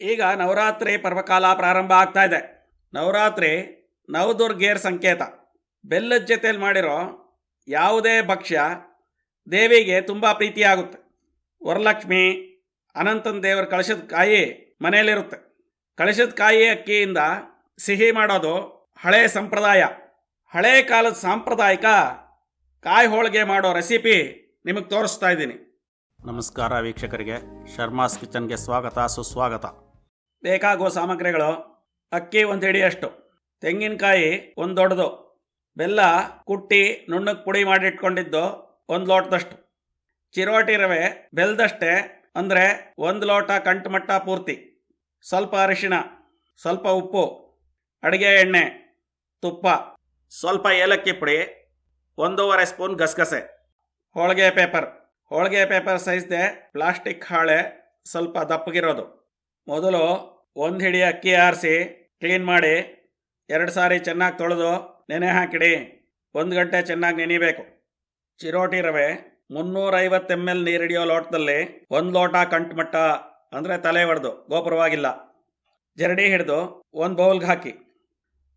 ಈಗ ನವರಾತ್ರಿ ಪರ್ವಕಾಲ ಪ್ರಾರಂಭ ಆಗ್ತಾ ಇದೆ. ನವರಾತ್ರಿ ನವದುರ್ಗೇರ್ ಸಂಕೇತ. ಬೆಲ್ಲದ ಜೊತೆಯಲ್ಲಿ ಮಾಡಿರೋ ಯಾವುದೇ ಭಕ್ಷ್ಯ ದೇವಿಗೆ ತುಂಬ ಪ್ರೀತಿಯಾಗುತ್ತೆ. ವರಲಕ್ಷ್ಮಿ, ಅನಂತನ ದೇವರ ಕಳಶದ ಕಾಯಿ ಮನೆಯಲ್ಲಿರುತ್ತೆ. ಕಳಶದ ಕಾಯಿ ಅಕ್ಕಿಯಿಂದ ಸಿಹಿ ಮಾಡೋದು ಹಳೆ ಸಂಪ್ರದಾಯ. ಹಳೆ ಕಾಲದ ಸಾಂಪ್ರದಾಯಿಕ ಕಾಯಿ ಹೋಳಿಗೆ ಮಾಡೋ ರೆಸಿಪಿ ನಿಮಗೆ ತೋರಿಸ್ತಾ ಇದ್ದೀನಿ. ನಮಸ್ಕಾರ ವೀಕ್ಷಕರಿಗೆ. ಶರ್ಮಾಸ್ ಕಿಚನ್ಗೆ ಸ್ವಾಗತ, ಸುಸ್ವಾಗತ. ಬೇಕಾಗುವ ಸಾಮಗ್ರಿಗಳು, ಅಕ್ಕಿ ಒಂದು ಹಿಡಿಯಷ್ಟು ತೆಂಗಿನಕಾಯಿ ಒಂದು ದೊಡ್ಡದು, ಬೆಲ್ಲ, ಕುಟ್ಟಿ ನುಣ್ಣಕ್ಕೆ ಪುಡಿ ಮಾಡಿಟ್ಕೊಂಡಿದ್ದು ಒಂದು ಲೋಟದಷ್ಟು, ಚಿರೋಟಿ ರವೆ ಬೆಲ್ದಷ್ಟೇ ಅಂದರೆ ಒಂದು ಲೋಟ ಕಂಠಮಟ್ಟ ಪೂರ್ತಿ, ಸ್ವಲ್ಪ ಅರಿಶಿಣ, ಸ್ವಲ್ಪ ಉಪ್ಪು, ಅಡುಗೆ ಎಣ್ಣೆ, ತುಪ್ಪ, ಸ್ವಲ್ಪ ಏಲಕ್ಕಿ ಪುಡಿ, ಒಂದೂವರೆ ಸ್ಪೂನ್ ಗಸಗಸೆ, ಹೋಳಿಗೆ ಪೇಪರ್ ಹೋಳಿಗೆ ಪೇಪರ್ ಸೈಜ್ದೆ ಪ್ಲಾಸ್ಟಿಕ್ ಹಾಳೆ ಸ್ವಲ್ಪ ದಪ್ಪಗಿರೋದು. ಮೊದಲು ಒಂದು ಹಿಡಿ ಅಕ್ಕಿ ಆರಿಸಿ ಕ್ಲೀನ್ ಮಾಡಿ, ಎರಡು ಸಾರಿ ಚೆನ್ನಾಗಿ ತೊಳೆದು ನೆನೆ ಹಾಕಿಡಿ. ಒಂದು ಗಂಟೆ ಚೆನ್ನಾಗಿ ನೆನಿಬೇಕು. ಚಿರೋಟಿ ರವೆ, ಮುನ್ನೂರೈವತ್ತು ಎಂ ಎಲ್ ನೀರಿಡಿಯೋ ಲೋಟದಲ್ಲಿ ಒಂದು ಲೋಟ ಕಂಟ್ಮಟ್ಟ ಅಂದರೆ ತಲೆ ಹೊಡೆದು ಗೋಪುರವಾಗಿಲ್ಲ. ಜರಡಿ ಹಿಡಿದು ಒಂದು ಬೌಲ್ಗೆ ಹಾಕಿ.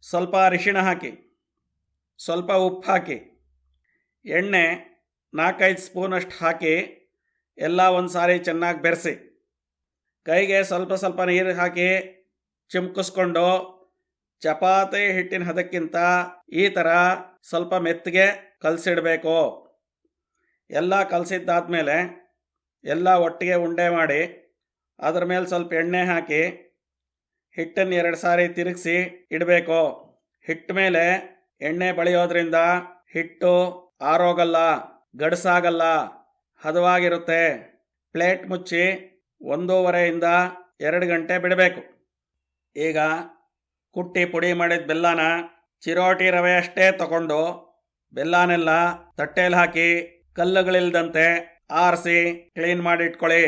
ಸ್ವಲ್ಪ ಅರಿಶಿಣ ಹಾಕಿ. ಸ್ವಲ್ಪ ಉಪ್ಪು ಹಾಕಿ. ಎಣ್ಣೆ ನಾಲ್ಕೈದು ಸ್ಪೂನಷ್ಟು ಹಾಕಿ, ಎಲ್ಲ ಒಂದು ಸಾರಿ ಚೆನ್ನಾಗಿ ಬೆರೆಸಿ. ಕೈಗೆ ಸ್ವಲ್ಪ ಸ್ವಲ್ಪ ನೀರು ಹಾಕಿ ಚಿಮ್ಕಿಸ್ಕೊಂಡು ಚಪಾತಿ ಹಿಟ್ಟಿನ ಹದಕ್ಕಿಂತ ಈ ಥರ ಸ್ವಲ್ಪ ಮೆತ್ತಗೆ ಕಲಸಿಡಬೇಕು. ಎಲ್ಲ ಕಲಸಿದ್ದಾದ್ಮೇಲೆ ಎಲ್ಲ ಒಟ್ಟಿಗೆ ಉಂಡೆ ಮಾಡಿ ಅದ್ರ ಮೇಲೆ ಸ್ವಲ್ಪ ಎಣ್ಣೆ ಹಾಕಿ ಹಿಟ್ಟನ್ನು ಎರಡು ಸಾರಿ ತಿರುಗಿಸಿ ಇಡಬೇಕು. ಹಿಟ್ಟ ಮೇಲೆ ಎಣ್ಣೆ ಬಳಿಯೋದ್ರಿಂದ ಹಿಟ್ಟು ಆರೋಗಲ್ಲ, ಗಡಸಾಗಲ್ಲ, ಹದವಾಗಿರುತ್ತೆ. ಪ್ಲೇಟ್ ಮುಚ್ಚಿ ಒಂದೂವರೆಯಿಂದ ಎರಡು ಗಂಟೆ ಬಿಡಬೇಕು. ಈಗ ಕುಟ್ಟಿ ಪುಡಿ ಮಾಡಿದ ಬೆಲ್ಲನ ಚಿರೋಟಿ ರವೆ ಅಷ್ಟೇ ತಗೊಂಡು ಬೆಲ್ಲನೆಲ್ಲ ತಟ್ಟೆಯಲ್ಲಿ ಹಾಕಿ ಕಲ್ಲುಗಳಿಲ್ಲದಂತೆ ಆರಿಸಿ ಕ್ಲೀನ್ ಮಾಡಿ ಇಟ್ಕೊಳ್ಳಿ.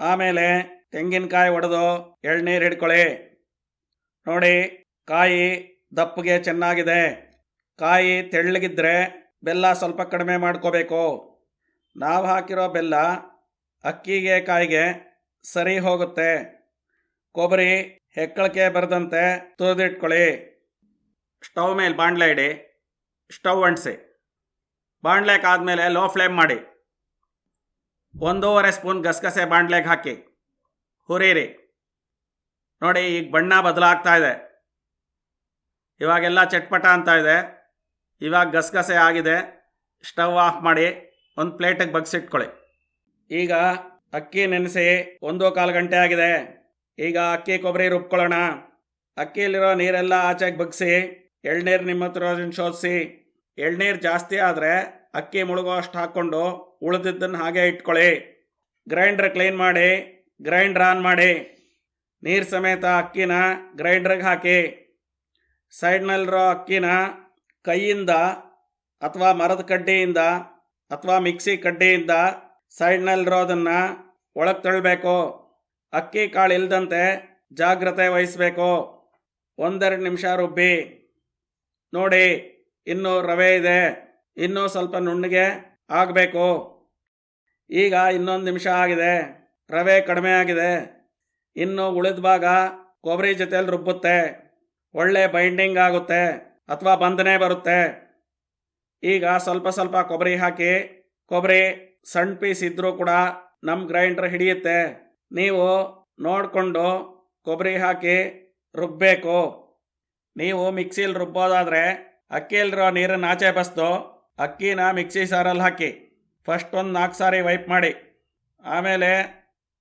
ಆಮೇಲೆ ತೆಂಗಿನಕಾಯಿ ಒಡೆದು ಎಳ್ನೀರು ಹಿಡ್ಕೊಳ್ಳಿ. ನೋಡಿ, ಕಾಯಿ ದಪ್ಪಗೆ ಚೆನ್ನಾಗಿದೆ. ಕಾಯಿ ತೆಳ್ಳಗಿದ್ರೆ ಬೆಲ್ಲ ಸ್ವಲ್ಪ ಕಡಿಮೆ ಮಾಡ್ಕೋಬೇಕು. ನಾವು ಹಾಕಿರೋ ಬೆಲ್ಲ ಅಕ್ಕಿಗೆ ಕಾಯಿಗೆ ಸರಿ ಹೋಗುತ್ತೆ. ಕೊಬ್ಬರಿ ಹೆಕ್ಕಳಿಕೆ ಬರದಂತೆ ತುರಿದಿಟ್ಕೊಳ್ಳಿ. ಸ್ಟವ್ ಮೇಲೆ ಬಾಣಲೆ ಇಡಿ. ಸ್ಟವ್ ಅಂಟಿಸಿ. ಬಾಣಲೆಗೆ ಆದಮೇಲೆ ಲೋ ಫ್ಲೇಮ್ ಮಾಡಿ. ಒಂದೂವರೆ ಸ್ಪೂನ್ ಗಸಗಸೆ ಬಾಣಲೆಗೆ ಹಾಕಿ. ಹುರಿರಿ ನೋಡಿ ಈಗ ಬಣ್ಣ ಬದಲಾಗ್ತಾ ಇದೆ. ಇವಾಗೆಲ್ಲ ಚಟ್ಪಟ ಅಂತ ಇದೆ. ಇವಾಗ ಗಸಗಸೆ ಆಗಿದೆ. ಸ್ಟವ್ ಆಫ್ ಮಾಡಿ ಒಂದು ಪ್ಲೇಟಿಗೆ ಬಗ್ಸಿಟ್ಕೊಳ್ಳಿ. ಈಗ ಅಕ್ಕಿ ನೆನೆಸಿ ಒಂದು ಕಾಲು ಗಂಟೆ ಆಗಿದೆ. ಈಗ ಅಕ್ಕಿ ಕೊಬ್ಬರಿ ರುಬ್ಕೊಳ್ಳೋಣ. ಅಕ್ಕಿಯಲ್ಲಿರೋ ನೀರೆಲ್ಲ ಆಚೆಗೆ ಬಗ್ಸಿ, ಎಳ್ನೀರು ನಿಮ್ಮ ಹತ್ರ ಶೋಧಿಸಿ. ಎಳ್ನೀರು ಜಾಸ್ತಿ ಆದರೆ ಅಕ್ಕಿ ಮುಳುಗೋ ಅಷ್ಟು ಹಾಕ್ಕೊಂಡು ಉಳಿದಿದ್ದನ್ನು ಹಾಗೆ ಇಟ್ಕೊಳ್ಳಿ. ಗ್ರೈಂಡ್ರ್ ಕ್ಲೀನ್ ಮಾಡಿ, ಗ್ರೈಂಡ್ರ್ ಆನ್ ಮಾಡಿ. ನೀರು ಸಮೇತ ಅಕ್ಕಿನ ಗ್ರೈಂಡ್ರಿಗೆ ಹಾಕಿ. ಸೈಡ್ನಲ್ಲಿರೋ ಅಕ್ಕಿನ ಕೈಯಿಂದ ಅಥವಾ ಮರದ ಕಡ್ಡಿಯಿಂದ ಅಥವಾ ಮಿಕ್ಸಿ ಕಡ್ಡಿಯಿಂದ ಸೈಡ್ನಲ್ಲಿರೋದನ್ನು ಒಳಗೆ ತಳ್ಳಬೇಕು ಅಕ್ಕಿ ಕಾಳು ಇಲ್ಲದಂತೆ ಜಾಗ್ರತೆ ವಹಿಸಬೇಕು. ಒಂದೆರಡು ನಿಮಿಷ ರುಬ್ಬಿ. ನೋಡಿ, ಇನ್ನೂ ರವೆ ಇದೆ. ಇನ್ನೂ ಸ್ವಲ್ಪ ನುಣ್ಣಗೆ ಆಗಬೇಕು. ಈಗ ಇನ್ನೊಂದು ನಿಮಿಷ ಆಗಿದೆ. ರವೆ ಕಡಿಮೆ ಆಗಿದೆ. ಇನ್ನು ಉಳಿದ ಭಾಗ ಕೊಬ್ಬರಿ ಜೊತೆಯಲ್ಲಿ ರುಬ್ಬುತ್ತೆ. ಒಳ್ಳೆ ಬೈಂಡಿಂಗ್ ಆಗುತ್ತೆ ಅಥವಾ ಬಂಧನೆ ಬರುತ್ತೆ. ಈಗ ಸ್ವಲ್ಪ ಸ್ವಲ್ಪ ಕೊಬ್ಬರಿ ಹಾಕಿ, ಕೊಬ್ಬರಿ ಸಣ್ಣ ಪೀಸ್ ಇದ್ರೂ ಕೂಡ ನಮ್ಮ ಗ್ರೈಂಡರ್ ಹಿಡಿಯುತ್ತೆ. ನೀವು ನೋಡಿಕೊಂಡು ಕೊಬ್ಬರಿ ಹಾಕಿ ರುಬ್ಬಬೇಕು ನೀವು ಮಿಕ್ಸಿಲಿ ರುಬ್ಬೋದಾದರೆ ಅಕ್ಕಿಯಲ್ಲಿರೋ ನೀರನ್ನು ಆಚೆ ಬಸ್ದು ಅಕ್ಕಿನ ಮಿಕ್ಸಿ ಸಾರಲ್ಲಿ ಹಾಕಿ ಫಸ್ಟ್ ಒಂದು ನಾಲ್ಕು ಸಾರಿ ವೈಪ್ ಮಾಡಿ. ಆಮೇಲೆ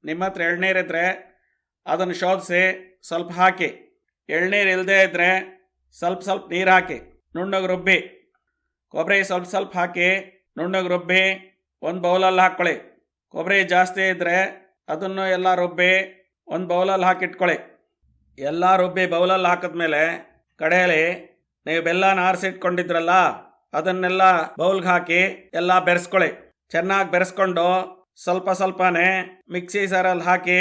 ನಿಮ್ಮ ಹತ್ರ ಎಳ್ನೀರಿದ್ರೆ ಅದನ್ನು ಶೋಧಿಸಿ ಸ್ವಲ್ಪ ಹಾಕಿ. ಎಳ್ನೀರು ಇಲ್ಲದೇ ಇದ್ದರೆ ಸ್ವಲ್ಪ ಸ್ವಲ್ಪ ನೀರು ಹಾಕಿ. ನುಣ್ಣಗೆ ರುಬ್ಬಿ. ಕೊಬ್ಬರಿ ಸ್ವಲ್ಪ ಸ್ವಲ್ಪ ಹಾಕಿ ನುಣ್ಣಗೆ ರುಬ್ಬಿ ಒಂದು ಬೌಲಲ್ಲಿ ಹಾಕ್ಕೊಳ್ಳಿ ಕೊಬ್ಬರಿ ಜಾಸ್ತಿ ಇದ್ದರೆ ಅದನ್ನು ಎಲ್ಲ ರುಬ್ಬಿ ಒಂದು ಬೌಲಲ್ಲಿ ಹಾಕಿಟ್ಕೊಳ್ಳಿ. ಎಲ್ಲ ರುಬ್ಬಿ ಬೌಲಲ್ಲಿ ಹಾಕಿದ್ಮೇಲೆ ಕಡೆಯಲ್ಲಿ ನೀವು ಬೆಲ್ಲನ ಆರಿಸಿಟ್ಕೊಂಡಿದ್ರಲ್ಲ, ಅದನ್ನೆಲ್ಲ ಬೌಲ್ಗೆ ಹಾಕಿ ಎಲ್ಲ ಬೆರೆಸ್ಕೊಳ್ಳಿ. ಚೆನ್ನಾಗಿ ಬೆರೆಸ್ಕೊಂಡು ಸ್ವಲ್ಪ ಸ್ವಲ್ಪನೇ ಮಿಕ್ಸಿ ಸಾರಲ್ಲಿ ಹಾಕಿ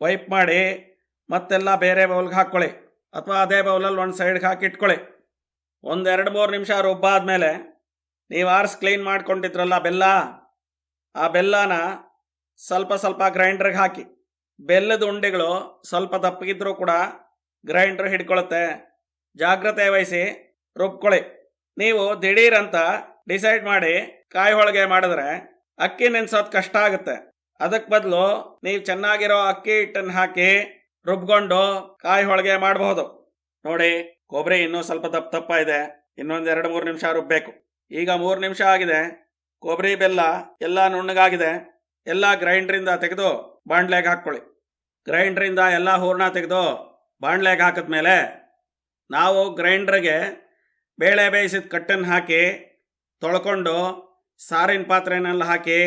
ವೈಪ್ ಮಾಡಿ ಮತ್ತೆಲ್ಲ ಬೇರೆ ಬೌಲ್ಗೆ ಹಾಕ್ಕೊಳ್ಳಿ ಅಥವಾ ಅದೇ ಬೌಲಲ್ಲಿ ಒಂದು ಸೈಡ್ಗೆ ಹಾಕಿ ಇಟ್ಕೊಳ್ಳಿ ಒಂದು ಎರಡು ಮೂರು ನಿಮಿಷ ರುಬ್ಬಾದ ಮೇಲೆ ನೀವು ಆರಿಸಿ ಕ್ಲೀನ್ ಮಾಡ್ಕೊಂಡಿದ್ರಲ್ಲ ಬೆಲ್ಲ ಆ ಬೆಲ್ಲನ ಸ್ವಲ್ಪ ಸ್ವಲ್ಪ ಗ್ರೈಂಡ್ರಿಗೆ ಹಾಕಿ. ಬೆಲ್ಲದ ಉಂಡೆಗಳು ಸ್ವಲ್ಪ ದಪ್ಪಗಿದ್ರೂ ಕೂಡ ಗ್ರೈಂಡರ್ ಹಿಡ್ಕೊಳುತ್ತೆ. ಜಾಗ್ರತೆ ವಹಿಸಿ ರುಬ್ಕೊಳ್ಳಿ. ನೀವು ದಿಢೀರಂತ ಡಿಸೈಡ್ ಮಾಡಿ ಕಾಯಿ ಹೋಳಿಗೆ ಮಾಡಿದ್ರೆ ಅಕ್ಕಿ ನೆನ್ಸೋದು ಕಷ್ಟ ಆಗುತ್ತೆ. ಅದಕ್ಕೆ ಬದಲು ನೀವು ಚೆನ್ನಾಗಿರೋ ಅಕ್ಕಿ ಹಿಟ್ಟನ್ನು ಹಾಕಿ ರುಬ್ಕೊಂಡು ಕಾಯಿ ಹೋಳಿಗೆ ಮಾಡಬಹುದು ನೋಡಿ ಕೊಬ್ಬರಿ ಇನ್ನೂ ಸ್ವಲ್ಪ ದಪ್ಪ ದಪ್ಪ ಇದೆ. ಇನ್ನೊಂದು ಎರಡು ಮೂರು ನಿಮಿಷ ರುಬ್ಬೇಕು. ಈಗ ಮೂರು ನಿಮಿಷ ಆಗಿದೆ. ಕೊಬ್ಬರಿ ಬೆಲ್ಲ ಎಲ್ಲ ನುಣ್ಣಗಾಗಿದೆ, ಎಲ್ಲ ಗ್ರೈಂಡ್ರಿಂದ ತೆಗೆದು ಬಾಣ್ಲೆಗೆ ಹಾಕ್ಕೊಳ್ಳಿ. ಗ್ರೈಂಡ್ರಿಂದ ಎಲ್ಲ ಹೂರ್ಣ ತೆಗೆದು ಬಾಣ್ಲೆಗೆ ಹಾಕಿದ್ಮೇಲೆ ನಾವು ಗ್ರೈಂಡ್ರಿಗೆ ಬೇಳೆ ಬೇಯಿಸಿದ ಕಟ್ಟನ್ನು ಹಾಕಿ, ತೊಳ್ಕೊಂಡು ಸಾರಿನ ಪಾತ್ರೆನೆಲ್ಲ ಹಾಕಿ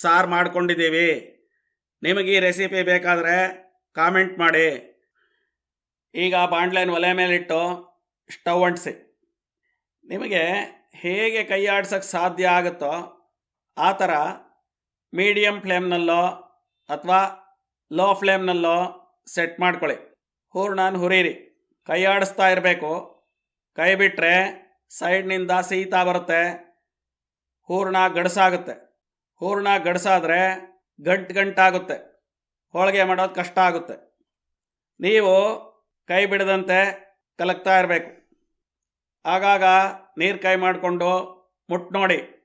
ಸಾರು ಮಾಡ್ಕೊಂಡಿದ್ದೀವಿ. ನಿಮಗೆ ಈ ರೆಸಿಪಿ ಬೇಕಾದರೆ ಕಾಮೆಂಟ್ ಮಾಡಿ. ಈಗ ಬಾಣ್ಲೆನ ಒಲೆ ಮೇಲಿಟ್ಟು ಸ್ಟವ್ ಅಂಟಿಸಿ. ನಿಮಗೆ ಹೇಗೆ ಕೈ ಆಡ್ಸೋಕ್ಕೆ ಸಾಧ್ಯ ಆಗುತ್ತೋ ಆ ಥರ ಮೀಡಿಯಮ್ ಫ್ಲೇಮ್ನಲ್ಲೋ ಅಥವಾ ಲೋ ಫ್ಲೇಮ್ನಲ್ಲೋ ಸೆಟ್ ಮಾಡ್ಕೊಳ್ಳಿ. ಹೂರ್ಣನ ಹುರಿರಿ. ಕೈ ಆಡಿಸ್ತಾ ಇರಬೇಕು. ಕೈ ಬಿಟ್ಟರೆ ಸೈಡ್ನಿಂದ ಸೀತಾ ಬರುತ್ತೆ. ಹೂರ್ಣ ಗಡಸಾಗುತ್ತೆ. ಹೂರ್ಣ ಗಡಸಾದರೆ ಗಂಟು ಗಂಟಾಗುತ್ತೆ. ಹೋಳಿಗೆ ಮಾಡೋದು ಕಷ್ಟ ಆಗುತ್ತೆ. ನೀವು ಕೈ ಬಿಡದಂತೆ ಕಲಕ್ತಾ ಇರಬೇಕು. ಆಗಾಗ ನೀರು ಕೈ ಮಾಡಿಕೊಂಡು ಮುಟ್ಟು ನೋಡಿ.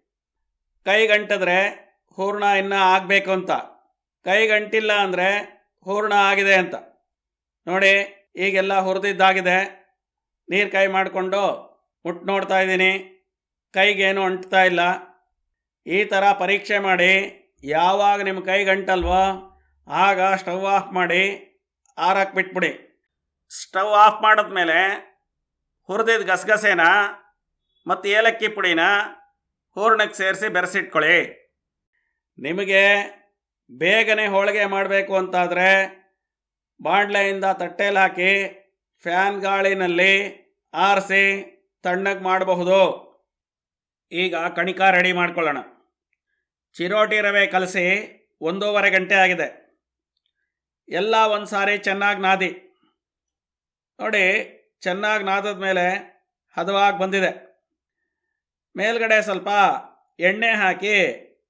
ಕೈ ಗಂಟಿದ್ರೆ ಹೂರ್ಣ ಇನ್ನೂ ಆಗಬೇಕು ಅಂತ. ಕೈಗಂಟಿಲ್ಲ ಅಂದರೆ ಹೂರ್ಣ ಆಗಿದೆ ಅಂತ. ನೋಡಿ, ಈಗೆಲ್ಲ ಹುರಿದಿದ್ದಾಗಿದೆ. ನೀರು ಕೈ ಮಾಡಿಕೊಂಡು ಮುಟ್ಟು ನೋಡ್ತಾ ಇದ್ದೀನಿ. ಕೈಗೇನು ಅಂಟ್ತಾ ಇಲ್ಲ. ಈ ಥರ ಪರೀಕ್ಷೆ ಮಾಡಿ ಯಾವಾಗ ನಿಮ್ಮ ಕೈ ಗಂಟಲ್ವೋ ಆಗ ಸ್ಟವ್ ಆಫ್ ಮಾಡಿ ಆರಕ್ಕೆ ಬಿಟ್ಬಿಡಿ. ಸ್ಟವ್ ಆಫ್ ಮಾಡಿದ್ಮೇಲೆ ಹುರಿದಿದ್ದ ಗಸಗಸೆನ ಮತ್ತು ಏಲಕ್ಕಿ ಪುಡಿನ ಹೂರ್ಣಕ್ಕೆ ಸೇರಿಸಿ ಬೆರೆಸಿಟ್ಕೊಳ್ಳಿ. ನಿಮಗೆ ಬೇಗನೆ ಹೋಳಿಗೆ ಮಾಡಬೇಕು ಅಂತಾದರೆ ಬಾಣಲೆಯಿಂದ ತಟ್ಟೆಲಿ ಹಾಕಿ ಫ್ಯಾನ್ ಗಾಳಿನಲ್ಲಿ ಆರಿಸಿ ತಣ್ಣಗೆ ಮಾಡಬಹುದು. ಈಗ ಕಣಿಕ ರೆಡಿ ಮಾಡ್ಕೊಳ್ಳೋಣ. ಚಿರೋಟಿ ರವೆ ಕಲಸಿ ಒಂದೂವರೆ ಗಂಟೆ ಆಗಿದೆ. ಎಲ್ಲ ಒಂದು ಸಾರಿ ಚೆನ್ನಾಗಿ ನಾದಿ. ನೋಡಿ, ಚೆನ್ನಾಗಿ ನಾದದ ಮೇಲೆ ಹದವಾಗಿ ಬಂದಿದೆ. ಮೇಲ್ಗಡೆ ಸ್ವಲ್ಪ ಎಣ್ಣೆ ಹಾಕಿ,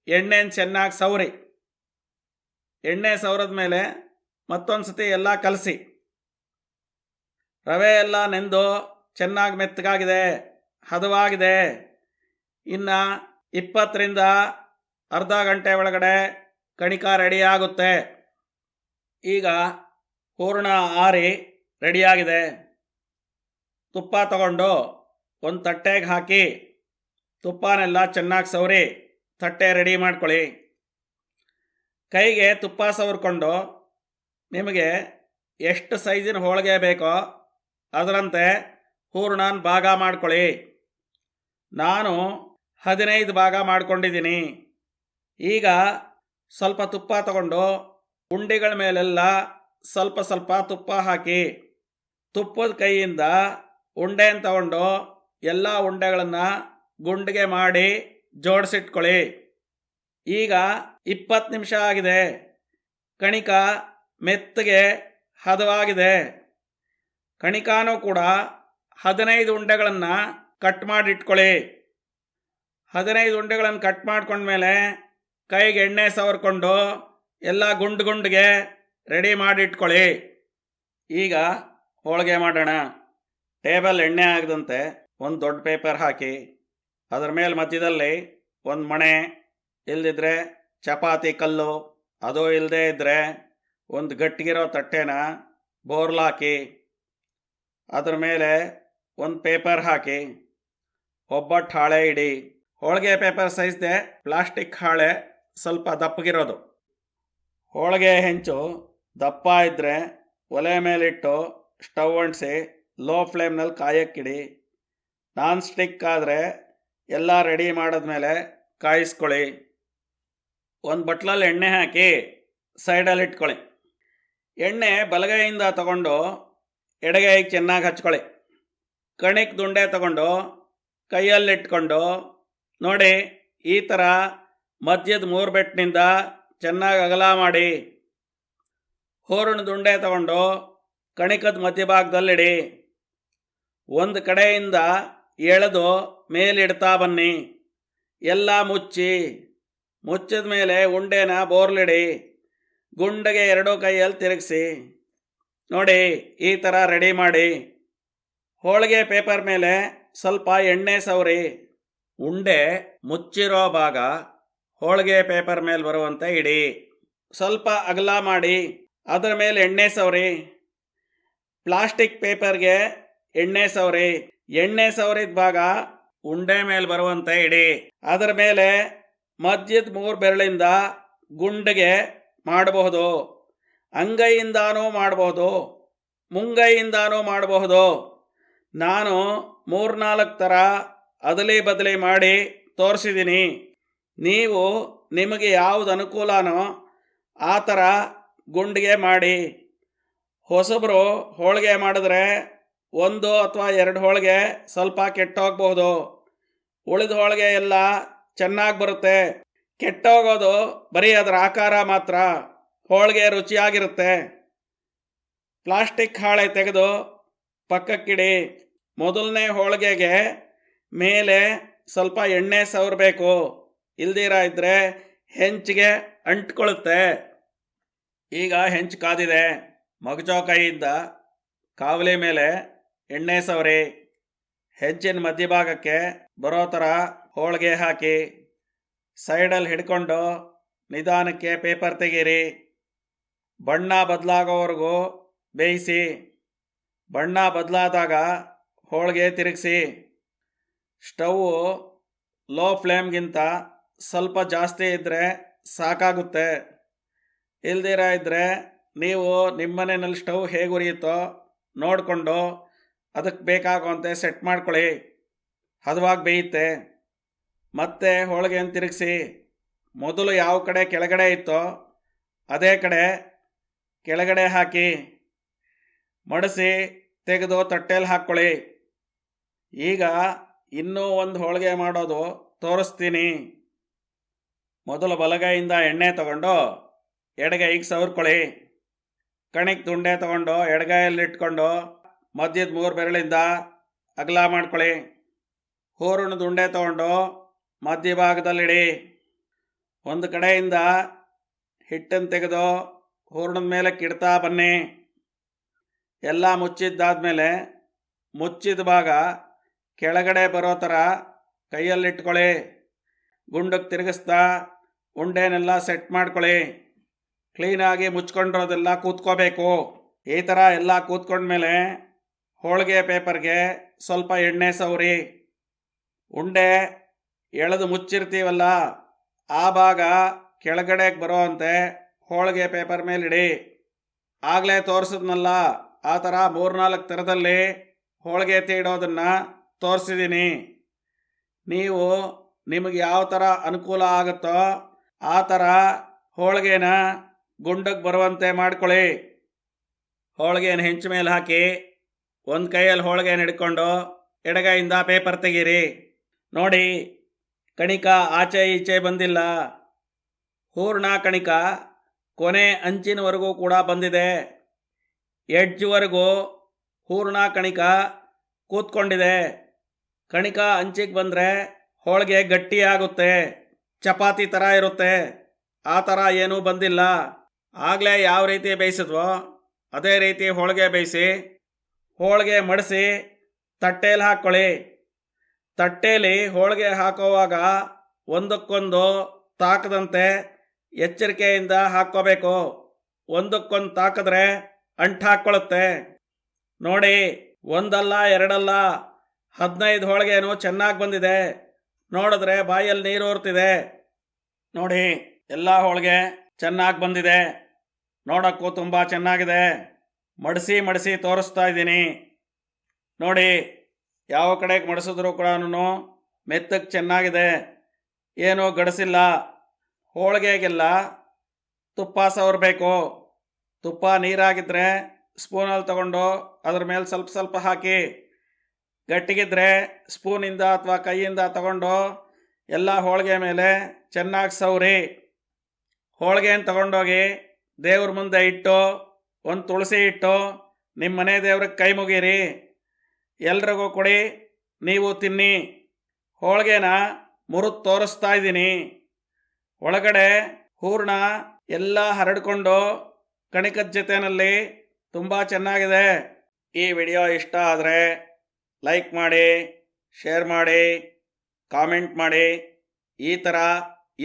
ಎಣ್ಣೆನ ಚೆನ್ನಾಗಿ ಸವರಿ. ಎಣ್ಣೆ ಸವರದ ಮೇಲೆ ಮತ್ತೊಂದು ಸತಿ ಎಲ್ಲ ಕಲಸಿ. ರವೆ ಎಲ್ಲ ನೆಂದು ಚೆನ್ನಾಗಿ ಮೆತ್ತಗಾಗಿದೆ, ಹದವಾಗಿದೆ. ಇನ್ನು ಇಪ್ಪತ್ತರಿಂದ ಅರ್ಧ ಗಂಟೆ ಒಳಗಡೆ ಕಣಿಕ ರೆಡಿಯಾಗುತ್ತೆ ಈಗ ಹೂರ್ಣ ಆರಿ ರೆಡಿಯಾಗಿದೆ. ತುಪ್ಪ ತಗೊಂಡು ಒಂದು ತಟ್ಟೆಗೆ ಹಾಕಿ ತುಪ್ಪನೆಲ್ಲ ಚೆನ್ನಾಗಿ ಸವರಿ ತಟ್ಟೆ ರೆಡಿ ಮಾಡ್ಕೊಳ್ಳಿ. ಕೈಗೆ ತುಪ್ಪ ಸವರ್ಕೊಂಡು ನಿಮಗೆ ಎಷ್ಟು ಸೈಜಿನ ಹೋಳಿಗೆ ಬೇಕೋ ಅದರಂತೆ ಹೂರ್ಣನ ಭಾಗ ಮಾಡ್ಕೊಳ್ಳಿ. ನಾನು ಹದಿನೈದು ಭಾಗ ಮಾಡ್ಕೊಂಡಿದ್ದೀನಿ. ಈಗ ಸ್ವಲ್ಪ ತುಪ್ಪ ತಗೊಂಡು ಉಂಡೆಗಳ ಮೇಲೆಲ್ಲ ಸ್ವಲ್ಪ ಸ್ವಲ್ಪ ತುಪ್ಪ ಹಾಕಿ, ತುಪ್ಪದ ಕೈಯಿಂದ ಉಂಡೆಯನ್ನು ತಗೊಂಡು ಎಲ್ಲ ಉಂಡೆಗಳನ್ನು ಗುಂಡಿಗೆ ಮಾಡಿ ಜೋಡಿಸಿಟ್ಕೊಳ್ಳಿ. ಈಗ ಇಪ್ಪತ್ತು ನಿಮಿಷ ಆಗಿದೆ. ಕಣಿಕ ಮೆತ್ತಗೆ ಹದವಾಗಿದೆ. ಕಣಿಕಾನೂ ಕೂಡ ಹದಿನೈದು ಉಂಡೆಗಳನ್ನು ಕಟ್ ಮಾಡಿಟ್ಕೊಳ್ಳಿ. ಹದಿನೈದು ಉಂಡೆಗಳನ್ನು ಕಟ್ ಮಾಡ್ಕೊಂಡ್ಮೇಲೆ ಕೈಗೆ ಎಣ್ಣೆ ಸವರ್ಕೊಂಡು ಎಲ್ಲ ಗುಂಡು ಗುಂಡಿಗೆ ರೆಡಿ ಮಾಡಿಟ್ಕೊಳ್ಳಿ. ಈಗ ಹೋಳಿಗೆ ಮಾಡೋಣ. ಟೇಬಲ್ ಎಣ್ಣೆ ಆಗದಂತೆ ಒಂದು ದೊಡ್ಡ ಪೇಪರ್ ಹಾಕಿ ಅದರ ಮೇಲೆ ಮಧ್ಯದಲ್ಲಿ ಒಂದು ಮಣೆ, ಇಲ್ದಿದ್ರೆ ಚಪಾತಿ ಕಲ್ಲು, ಅದು ಇಲ್ಲದೆ ಇದ್ದರೆ ಒಂದು ಗಟ್ಟಿಗಿರೋ ತಟ್ಟೆನ ಬೋರ್ಲಾಕಿ ಅದ್ರ ಮೇಲೆ ಒಂದು ಪೇಪರ್ ಹಾಕಿ ಒಬ್ಬಟ್ಟು ಹಾಳೆ ಇಡಿ. ಹೋಳಿಗೆ ಪೇಪರ್ ಸೈಜ್ದೆ ಪ್ಲಾಸ್ಟಿಕ್ ಹಾಳೆ ಸ್ವಲ್ಪ ದಪ್ಪಗಿರೋದು. ಹೋಳಿಗೆ ಹೆಂಚು ದಪ್ಪ ಇದ್ದರೆ ಒಲೆ ಮೇಲಿಟ್ಟು ಸ್ಟವ್ ಅಂಟಿಸಿ ಲೋ ಫ್ಲೇಮ್ನಲ್ಲಿ ಕಾಯಕ್ಕಿಡಿ. ನಾನ್ ಸ್ಟಿಕ್ ಆದರೆ ಎಲ್ಲ ರೆಡಿ ಮಾಡಿದ್ಮೇಲೆ ಕಾಯಿಸ್ಕೊಳ್ಳಿ. ಒಂದು ಬಟ್ಲಲ್ಲಿ ಎಣ್ಣೆ ಹಾಕಿ ಸೈಡಲ್ಲಿ ಇಟ್ಕೊಳ್ಳಿ. ಎಣ್ಣೆ ಬಲಗೈಯಿಂದ ತಗೊಂಡು ಎಡಗೈಗೆ ಚೆನ್ನಾಗಿ ಹಚ್ಕೊಳ್ಳಿ. ಕಣಿಕ್ ದುಂಡೆ ತಗೊಂಡು ಕೈಯಲ್ಲಿಟ್ಕೊಂಡು ನೋಡಿ ಈ ಥರ ಮಧ್ಯದ ಮೂರು ಬೆಟ್ಟಿನಿಂದ ಚೆನ್ನಾಗಿ ಅಗಲ ಮಾಡಿ. ಹೂರಣ ದುಂಡೆ ತಗೊಂಡು ಕಣಿಕದ ಮಧ್ಯಭಾಗದಲ್ಲಿಡಿ. ಒಂದು ಕಡೆಯಿಂದ ಎಳೆದು ಮೇಲಿಡ್ತಾ ಬನ್ನಿ. ಎಲ್ಲ ಮುಚ್ಚಿ. ಮುಚ್ಚಿದ ಮೇಲೆ ಉಂಡೆನ ಬೋರ್ಲಿಡಿ. ಗುಂಡಗೆ ಎರಡೂ ಕೈಯಲ್ಲಿ ತಿರುಗಿಸಿ. ನೋಡಿ, ಈ ಥರ ರೆಡಿ ಮಾಡಿ. ಹೋಳಿಗೆ ಪೇಪರ್ ಮೇಲೆ ಸ್ವಲ್ಪ ಎಣ್ಣೆ ಸವರಿ. ಉಂಡೆ ಮುಚ್ಚಿರೋ ಭಾಗ ಹೋಳಿಗೆ ಪೇಪರ್ ಮೇಲೆ ಬರುವಂತೆ ಇಡಿ. ಸ್ವಲ್ಪ ಅಗಲ ಮಾಡಿ, ಅದರ ಮೇಲೆ ಎಣ್ಣೆ ಸವರಿ. ಪ್ಲಾಸ್ಟಿಕ್ ಪೇಪರ್ಗೆ ಎಣ್ಣೆ ಸವರಿ. ಎಣ್ಣೆ ಸವರಿದ ಭಾಗ ಉಂಡೆ ಮೇಲೆ ಬರುವಂತ ಇಡಿ. ಅದರ ಮೇಲೆ ಮಧ್ಯದ ಮೂರು ಬೆರಳಿಂದ ಗುಂಡಿಗೆ ಮಾಡಬಹುದು. ಅಂಗೈಯಿಂದಾನೂ ಮಾಡಬಹುದು. ಮುಂಗೈಯಿಂದಾನೂ ಮಾಡಬಹುದು. ನಾನು ಮೂರ್ನಾಲ್ಕು ಥರ ಅದಲಿ ಬದಲಿ ಮಾಡಿ ತೋರಿಸಿದ್ದೀನಿ. ನೀವು ನಿಮಗೆ ಯಾವುದು ಅನುಕೂಲನೋ ಆ ಥರ ಗುಂಡಿಗೆ ಮಾಡಿ. ಹೊಸಬರು ಹೋಳಿಗೆ ಮಾಡಿದ್ರೆ ಒಂದು ಅಥವಾ ಎರಡು ಹೋಳಿಗೆ ಸ್ವಲ್ಪ ಕೆಟ್ಟೋಗ್ಬಹುದು. ಉಳಿದ ಹೋಳಿಗೆ ಎಲ್ಲ ಚೆನ್ನಾಗಿ ಬರುತ್ತೆ. ಕೆಟ್ಟೋಗೋದು ಬರೀ ಅದರ ಆಕಾರ ಮಾತ್ರ. ಹೋಳಿಗೆ ರುಚಿಯಾಗಿರುತ್ತೆ. ಪ್ಲಾಸ್ಟಿಕ್ ಹಾಳೆ ತೆಗೆದು ಪಕ್ಕಕ್ಕಿಡಿ. ಮೊದಲನೇ ಹೋಳಿಗೆಗೆ ಮೇಲೆ ಸ್ವಲ್ಪ ಎಣ್ಣೆ ಸವರಬೇಕು. ಇಲ್ದಿರ ಇದ್ದರೆ ಹೆಂಚಿಗೆ ಅಂಟ್ಕೊಳ್ಳುತ್ತೆ ಈಗ ಹೆಂಚು ಕಾದಿದೆ. ಮಗಜೋ ಕೈಯಿಂದ ಕಾವಲಿ ಮೇಲೆ ಎಣ್ಣೆ ಸವರಿ, ಹೆಜ್ಜಿನ ಮಧ್ಯಭಾಗಕ್ಕೆ ಬರೋ ಥರ ಹೋಳಿಗೆ ಹಾಕಿ, ಸೈಡಲ್ಲಿ ಹಿಡ್ಕೊಂಡು ನಿಧಾನಕ್ಕೆ ಪೇಪರ್ ತೆಗೀರಿ. ಬಣ್ಣ ಬದಲಾಗೋವರೆಗೂ ಬೇಯಿಸಿ, ಬಣ್ಣ ಬದಲಾದಾಗ ಹೋಳಿಗೆ ತಿರುಗಿಸಿ. ಸ್ಟವ್ ಲೋ ಫ್ಲೇಮ್ಗಿಂತ ಸ್ವಲ್ಪ ಜಾಸ್ತಿ ಇದ್ದರೆ ಸಾಕಾಗುತ್ತೆ. ಇಲ್ದಿರ ಇದ್ದರೆ ನೀವು ನಿಮ್ಮನೆಯಲ್ಲಿ ಸ್ಟವ್ ಹೇಗೆ ಉರಿಯುತ್ತೋ ನೋಡಿಕೊಂಡು ಅದಕ್ಕೆ ಬೇಕಾಗುವಂತೆ ಸೆಟ್ ಮಾಡ್ಕೊಳ್ಳಿ. ಹದವಾಗಿ ಬೇಯುತ್ತೆ. ಮತ್ತೆ ಹೋಳಿಗೆಯನ್ನು ತಿರುಗಿಸಿ. ಮೊದಲು ಯಾವ ಕಡೆ ಕೆಳಗಡೆ ಇತ್ತೋ ಅದೇ ಕಡೆ ಕೆಳಗಡೆ ಹಾಕಿ. ಮಡಿಸಿ, ತೆಗೆದು ತಟ್ಟೆಯಲ್ಲಿ ಹಾಕ್ಕೊಳ್ಳಿ. ಈಗ ಇನ್ನೂ ಒಂದು ಹೋಳಿಗೆ ಮಾಡೋದು ತೋರಿಸ್ತೀನಿ. ಮೊದಲು ಬಲಗೈಯಿಂದ ಎಣ್ಣೆ ತಗೊಂಡು ಎಡಗೈಗೆ ಸವರ್ಕೊಳ್ಳಿ. ಕಣಿಕ್ ದುಂಡೆ ತಗೊಂಡು ಎಡಗೈಯಲ್ಲಿ ಇಟ್ಕೊಂಡು ಮಧ್ಯದ ಮೂರು ಬೆರಳಿಂದ ಅಗಲ ಮಾಡ್ಕೊಳ್ಳಿ. ಹೂರಣ ದುಂಡೆ ತಗೊಂಡು ಮಧ್ಯಭಾಗದಲ್ಲಿಡಿ ಒಂದು ಕಡೆಯಿಂದ ಹಿಟ್ಟನ್ನು ತೆಗೆದು ಹೂರ್ಣದ ಮೇಲೆ ಕಿಡ್ತಾ ಬನ್ನಿ. ಎಲ್ಲ ಮುಚ್ಚಿದ್ದಾದ್ಮೇಲೆ ಮುಚ್ಚಿದ ಭಾಗ ಕೆಳಗಡೆ ಬರೋ ಥರ ಕೈಯಲ್ಲಿಟ್ಕೊಳ್ಳಿ. ಗುಂಡಕ್ಕೆ ತಿರುಗಿಸ್ತಾ ಉಂಡೆನೆಲ್ಲ ಸೆಟ್ ಮಾಡ್ಕೊಳ್ಳಿ. ಕ್ಲೀನಾಗಿ ಮುಚ್ಕೊಂಡಿರೋದೆಲ್ಲ ಕೂತ್ಕೋಬೇಕು. ಈ ಥರ ಎಲ್ಲ ಕೂತ್ಕೊಂಡ್ಮೇಲೆ ಹೋಳಿಗೆ ಪೇಪರ್ಗೆ ಸ್ವಲ್ಪ ಎಣ್ಣೆ ಸವರಿ. ಉಂಡೆ ಎಳೆದು ಮುಚ್ಚಿರ್ತೀವಲ್ಲ, ಆ ಭಾಗ ಕೆಳಗಡೆಗೆ ಬರೋವಂತೆ ಹೋಳಿಗೆ ಪೇಪರ್ ಮೇಲಿಡಿ ಆಗಲೇ ತೋರಿಸಿದ್ನಲ್ಲ, ಆ ಥರ ಮೂರ್ನಾಲ್ಕು ಥರದಲ್ಲಿ ಹೋಳಿಗೆ ತೀಡೋದನ್ನು ತೋರಿಸಿದ್ದೀನಿ ನೀವು ನಿಮಗೆ ಯಾವ ಥರ ಅನುಕೂಲ ಆಗುತ್ತೋ ಆ ಥರ ಹೋಳಿಗೆನ ಗುಂಡಕ್ಕೆ ಬರುವಂತೆ ಮಾಡ್ಕೊಳ್ಳಿ. ಹೋಳಿಗೆನ ಹೆಂಚು ಮೇಲೆ ಹಾಕಿ ಒಂದು ಕೈಯಲ್ಲಿ ಹೋಳಿಗೆ ನಡ್ಕೊಂಡು ಎಡಗೈಯಿಂದ ಪೇಪರ್ ತೆಗೀರಿ. ನೋಡಿ, ಕಣಿಕ ಆಚೆ ಈಚೆ ಬಂದಿಲ್ಲ. ಹೂರ್ಣ ಕಣಿಕ ಕೊನೆ ಅಂಚಿನವರೆಗೂ ಕೂಡ ಬಂದಿದೆ. ಎಡ್ಜ್ವರೆಗೂ ಹೂರ್ಣ ಕಣಿಕ ಕೂತ್ಕೊಂಡಿದೆ. ಕಣಿಕ ಅಂಚಿಗೆ ಬಂದರೆ ಹೋಳಿಗೆ ಗಟ್ಟಿಯಾಗುತ್ತೆ ಚಪಾತಿ ಥರ ಇರುತ್ತೆ. ಆ ಥರ ಏನೂ ಬಂದಿಲ್ಲ. ಆಗಲೇ ಯಾವ ರೀತಿ ಬೇಯಿಸಿದ್ವೋ, ಅದೇ ರೀತಿ ಹೋಳಿಗೆ ಬೇಯಿಸಿ ಹೋಳಿಗೆ ಮಡಿಸಿ ತಟ್ಟೆಯಲ್ಲಿ ಹಾಕ್ಕೊಳ್ಳಿ ತಟ್ಟೆಯಲ್ಲಿ ಹೋಳಿಗೆ ಹಾಕೋವಾಗ ಒಂದಕ್ಕೊಂದು ತಾಕದಂತೆ ಎಚ್ಚರಿಕೆಯಿಂದ ಹಾಕ್ಕೋಬೇಕು. ಒಂದಕ್ಕೊಂದು ತಾಕಿದ್ರೆ ಅಂಟು ಹಾಕ್ಕೊಳ್ಳುತ್ತೆ ನೋಡಿ, ಒಂದಲ್ಲ, ಎರಡಲ್ಲ, ಹದಿನೈದು ಹೋಳಿಗೆನೂ ಚೆನ್ನಾಗಿ ಬಂದಿದೆ. ನೋಡಿದ್ರೆ ಬಾಯಲ್ಲಿ ನೀರು ಓರ್ತಿದೆ ನೋಡಿ, ಎಲ್ಲ ಹೋಳಿಗೆ ಚೆನ್ನಾಗಿ ಬಂದಿದೆ. ನೋಡೋಕ್ಕೂ ತುಂಬ ಚೆನ್ನಾಗಿದೆ. ಮಡಿಸಿ ಮಡಿಸಿ ತೋರಿಸ್ತಾ ಇದ್ದೀನಿ. ನೋಡಿ, ಯಾವ ಕಡೆಗೆ ಮಡಿಸಿದ್ರು ಕೂಡ ಮೆತ್ತಗೆ ಚೆನ್ನಾಗಿದೆ. ಏನೂ ಗಡಿಸಿಲ್ಲ. ಹೋಳಿಗೆಗೆಲ್ಲ ತುಪ್ಪ ಸವರಬೇಕು ತುಪ್ಪ ನೀರಾಗಿದ್ದರೆ ಸ್ಪೂನಲ್ಲಿ ತಗೊಂಡು ಅದ್ರ ಮೇಲೆ ಸ್ವಲ್ಪ ಸ್ವಲ್ಪ ಹಾಕಿ. ಗಟ್ಟಿಗಿದ್ರೆ ಸ್ಪೂನಿಂದ ಅಥವಾ ಕೈಯಿಂದ ತಗೊಂಡು ಎಲ್ಲ ಹೋಳಿಗೆ ಮೇಲೆ ಚೆನ್ನಾಗಿ ಸವರಿ. ಹೋಳಿಗೆಯನ್ನು ತಗೊಂಡೋಗಿ ದೇವ್ರ ಮುಂದೆ ಇಟ್ಟು ಒಂದು ತುಳಸಿ ಇಟ್ಟು ನಿಮ್ಮ ಮನೆ ದೇವ್ರಿಗೆ ಕೈ ಮುಗೀರಿ. ಎಲ್ರಿಗೂ ಕೊಡಿ, ನೀವು ತಿನ್ನಿ. ಹೋಳಿಗೆನ ಮುರಿದು ತೋರಿಸ್ತಾ ಇದ್ದೀನಿ. ಒಳಗಡೆ ಹೂರ್ಣ ಎಲ್ಲ ಹರಡ್ಕೊಂಡು ಕಣಿಕದ ಜೊತೆನಲ್ಲಿ ತುಂಬ ಚೆನ್ನಾಗಿದೆ. ಈ ವಿಡಿಯೋ ಇಷ್ಟ ಆದರೆ ಲೈಕ್ ಮಾಡಿ, ಶೇರ್ ಮಾಡಿ, ಕಾಮೆಂಟ್ ಮಾಡಿ. ಈ ಥರ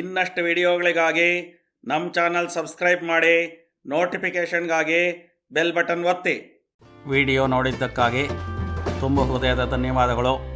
ಇನ್ನಷ್ಟು ವಿಡಿಯೋಗಳಿಗಾಗಿ ನಮ್ಮ ಚಾನಲ್ ಸಬ್ಸ್ಕ್ರೈಬ್ ಮಾಡಿ. ನೋಟಿಫಿಕೇಷನ್ಗಾಗಿ ಬೆಲ್ ಬಟನ್ ಒತ್ತಿ. ವಿಡಿಯೋ ನೋಡಿದ್ದಕ್ಕಾಗಿ ತುಂಬ ಹೃದಯದ ಧನ್ಯವಾದಗಳು.